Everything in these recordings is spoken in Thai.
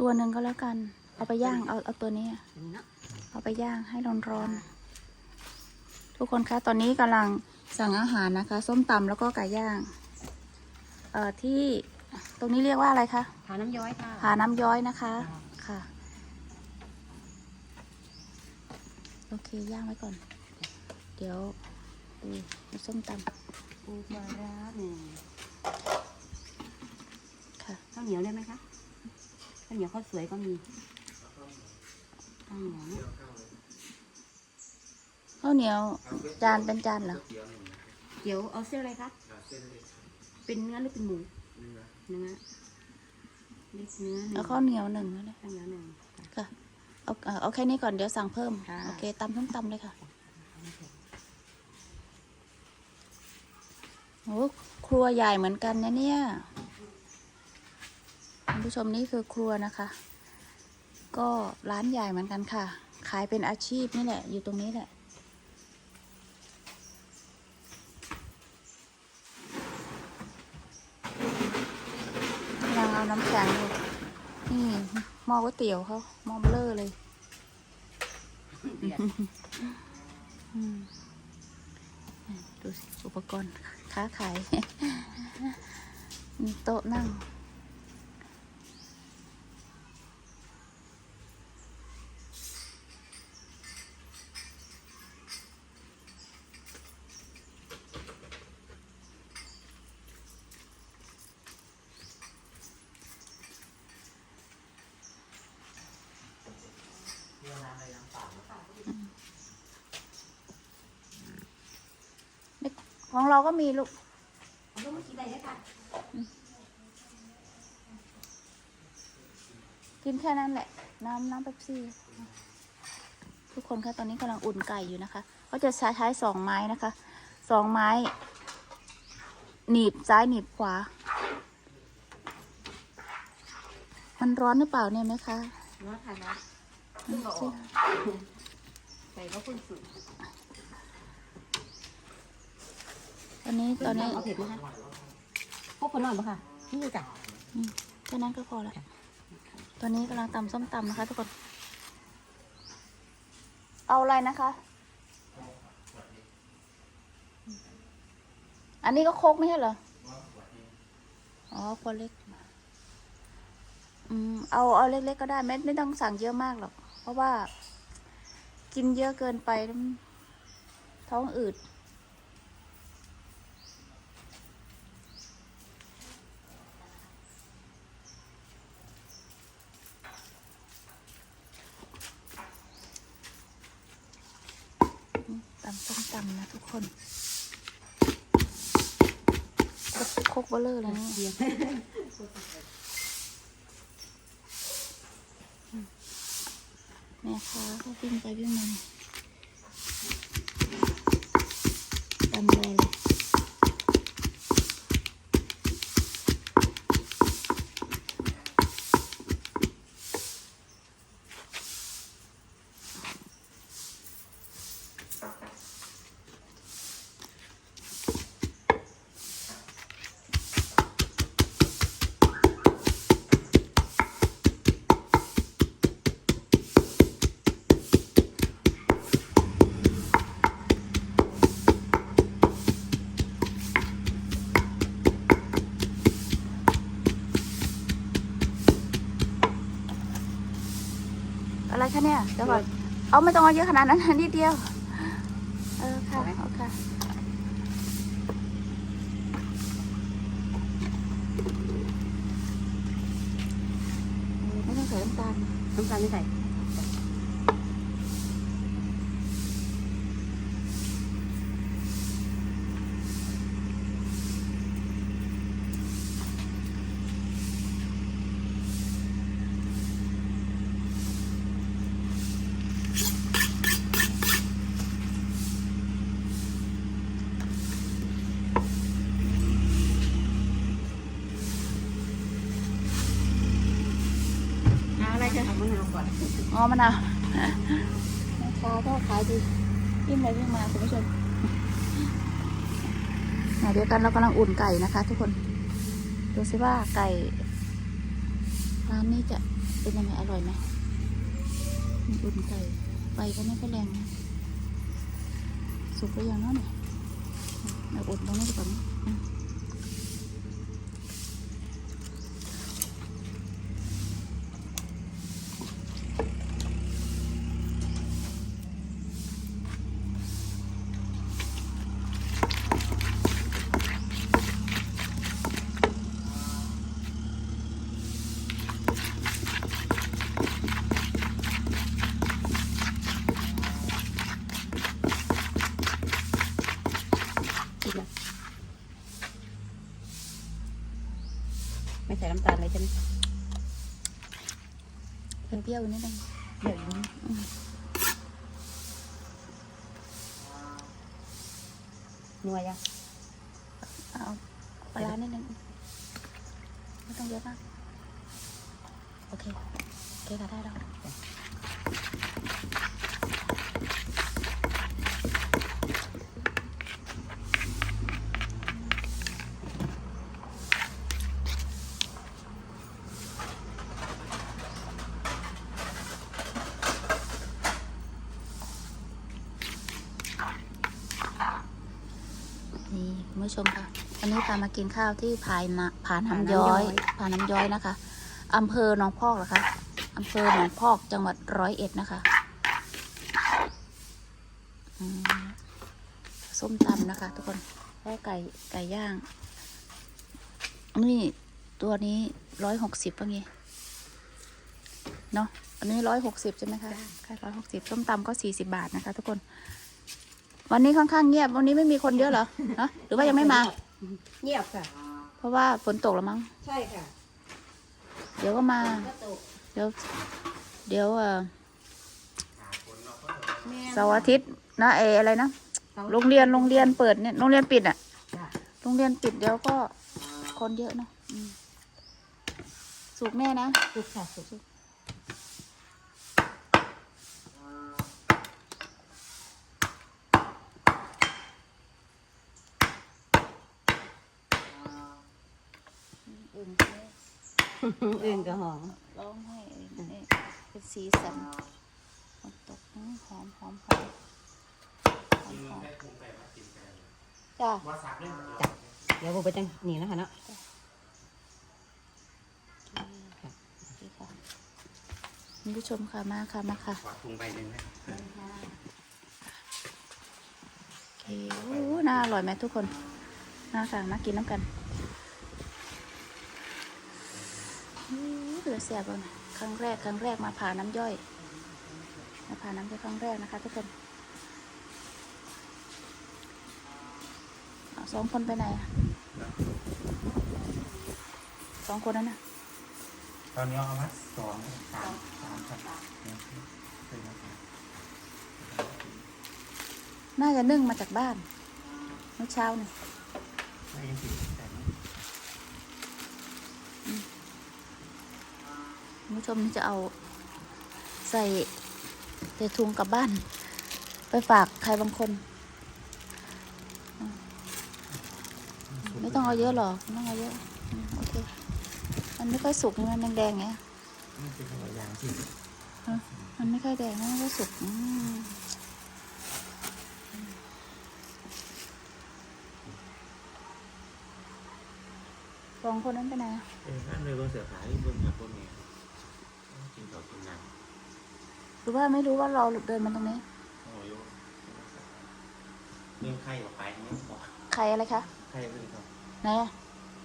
ตัวหนึ่งก็แล้วกัน เอาไปย่าง เอาเอาตัวนี้อะอันนี้เนาะเอาไปย่างให้ร้อนๆ ทุกคนคะ ตอนนี้กำลังสั่งอาหารนะคะ ส้มตำแล้วก็ไก่ย่าง เอ่อ ที่ตรงนี้เรียกว่าอะไรคะทาน้ำย้อยค่ะผาน้ำย้อยนะคะ ค่ะ โอเค ย่างไว้ก่อน เดี๋ยวดูส้มตปูปลาร้าหนึ่งำค่ะข้าวเหนียวได้ไหมคะ ข้าวเหนียวข้าวสวยก็มีข้าวเหนียวเนี่ยข้าวเหนียว จานเป็นจานเหรอเดี๋ยวเอาเส้นอะไรคะเป็นเนื้อหรือเป็นหมูเนื้อเล็กเนื้อหนึ่งแล้วข้าวเหนียวหนึ่งนะเนี่ยข้าวเหนียวหนึ่งค่ะค่ะเอาเอาเอาแค่นี้ก่อนเดี๋ยวสั่งเพิ่มค่ะโอเคตำส้มตำเลยค่ะโอ้ครัวใหญ่เหมือนกันนะเนี่ย คุณผู้ชมนี่คือครัวนะคะ ก็ร้านใหญ่เหมือนกันค่ะ ขายเป็นอาชีพนี่แหละ อยู่ตรงนี้แหละกำลังเอาน้ำแข็งอยู่นี่หม้อก๋วยเตี๋ยวเขาหม้อเบลอเลยดูสิอุปกรณ์ค้าขายมีโต๊ะนั่ง ของเราก็มีลูกเอาลูกมากินได้เลยค่ะกินแค่นั้นแหละ น้ำน้ำเป๊ปซี่ ทุกคนคะตอนนี้กำลังอุ่นไก่อยู่นะคะเขาจะใช้ใช้สองไม้นะคะสองไม้ หนีบซ้ายหนีบขวา มันร้อนหรือเปล่าเนี่ยไหมคะร้อนค่ะร้อนเพิ่งเอาออกใส่ก็เพิ่งสุด ต อนนี้ตอนนี้เอาเผ็ดไหมคะพวกคนนอนปะค่ะนี่จ้ะอืมแค่นั้นก็พอละตอนนี้กำลังตำส้มตำนะคะทุกคน เอาอะไรนะคะ อันนี้ก็โคกไม่ใช่เหรอ อ๋อคนเล็ก อืม เอาเอาเล็กๆก็ได้ไม่ไม่ต้องสั่งเยอะมากหรอก เพราะว่า กินเยอะเกินไปแล้วมันท้องอืด ตำส้มตำนะทุก คนโคกเบลเลอร์เลยนะเดียวแม่ค้าเขาวิ่งไปวิ่งมาตำรอเลย เนี่ยเดี๋ยวก่อนเอาไม่ต้องเอาเยอะขนาดนั้นนิดเดียว เออค่ะเอาค่ะเออไม่ต้องใส่น้ำตาลน้ำตาลไม่ใส่ อาอะเอามะนาวก่อนอ๋อมะนาวแม่ค้าก็ขายดีวิ่งไปวิ่งมาคุณผู้ชมเดียวกันเรากำลังอุ่นไก่นะคะ ทุกคน ดูสิว่าไก่ร้านนี้จะเป็นยังไงอร่อยไหมอุ่นไก่ไฟก็ไม่ค่อยแรงนะสุกหรือยังเนาะเนี่ยเราอุ่นตรงนี้ดีกว่าไหมอะ ไม่ใส่น้ำตาลเลยใช่ไหมเปรี้ยวนิดนึงเดี๋ยวนี้นัวยังเอาปลาร้านิดนึงไม่ต้องเยอะมากโอเคโอเคค่ะได้แล้ว นี่คุณผู้ชมค่ะวันนี้พามากินข้าวที่ผายนะผาน้ำย้อยผาน้ำย้อยนะคะอำเภอหนองพอกเหรอคะอำเภอหนองพอกจังหวัดร้อยเอ็ดนะคะอืมส้มตำนะคะ ทุกคนแล้วไก่ไก่ย่าง นี่ตัวนี้ร้อยหกสิบว่างี้เนาะอันนี้ร้อยหกสิบใช่ไหมคะแค่ร้อยหกสิบส้มตำก็สี่สิบาทนะคะ ทุกคน วันนี้ค่อนข้างเงียบ วันนี้ไม่มีคนเยอะเหรอฮะหรือว่ายังไม่มา เงียบค่ะ เพราะว่าฝนตกแล้วมั้ง ใช่ค่ะ เดี๋ยวก็มาก็ตกเดี๋ยว เดี๋ยวเอ่อแม่เสาร์อาทิตย์นะเอออะไรนะ โรงเรียน โรงเรียนเปิดเนี่ย โรงเรียนปิดอะจ้ะโรงเรียนปิดเดี๋ยวก็คนเยอะเนาะอืมสุกแน่นะสุกค่ะสุก อื่นก็หอมร้องให้เองนี่เป็นสีสันฝนตกหอมหอมหอมหอมหอมจ้าเดี๋ยวผมไปจังนี่นะคะเนาะค่ะคุณผู้ชมค่ะมาค่ะมาค่ะขอถุงใบหนึ่งนะครับโอเคโอ้น่าอร่อยไหมทุกคนน่าสั่งมากินน้ำกันอู้ เหลือเสียบเลยครั้งแรกครั้งแรกมาผ่าน้ำย่อย มาผ่าน้ำย่อยครั้งแรกนะคะทุกคนสองคนไปไหนอะสองคนนั้นน่ะตอนนี้เอามาสองสามสามครับน่าจะนึ่งมาจากบ้านเมื่อเช้านี่ยงติดแต่ไม่ คุณผู้ชมจะเอาใส่ใส่ถุงกลับบ้าน ไปฝากใครบางคน ไม่ต้องเอาเยอะหรอกไม่ต้องเอาเยอะโอเค มันไม่ค่อยสุกมันแดงๆไงมันไม่ค่อยแดงมันไม่ค่อยสุกสองคนนั้นไปไหนอะเออท่านเลยบนเสือผาที่บนหักบนเนี่ ยกินต่อกินน้หรือว่าไม่รู้ว่าเราเดินมาตรงนี้ำโอ้ยมีไข่กับไปเนี่ยบอกใครอะไรคะไข่เป็นครับ ไหนอะ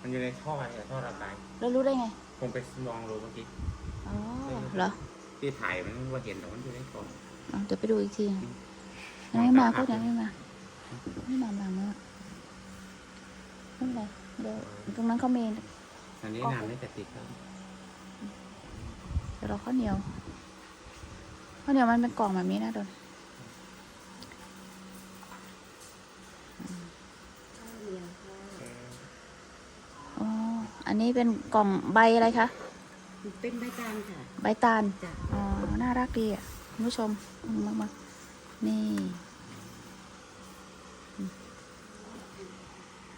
มันอยู่ในท่ออะไรท่อระบาย เรารู้ได้ไง ผมไปลองดูเมื่อกี้อ๋อเหรอที่ถ่ายมันว่าเห็นแต่มันอยู่ในท่อเอาเดี๋ยวไปดูอีกทียังไม่มาพวกยังไม่มาไม่มาบางเมื่อไม่เป็นไรเดี๋ยวตรงนั้นเขามี อันนี้น้ำไม่กระติกครับเดี๋ยวเราข้าวเหนียวข้าวเหนียวมันเป็นกล่องแบบนี้นะโดนอ๋ออันนี้เป็นกล่องใบอะไรคะ เป็นใบตาลค่ะ ใบตาล จ้ะ อ๋อ น่ารักดีอะคุณผู้ชมมากมานี่อืม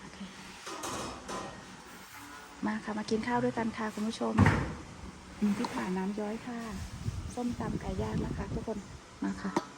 โอเคมาค่ะ มากินข้าวด้วยกันค่ะ คุณผู้ชม พิธาน้ำย้อยค่ะ ส้มตำไก่ย่างนะคะ ทุกคนมาค่ะ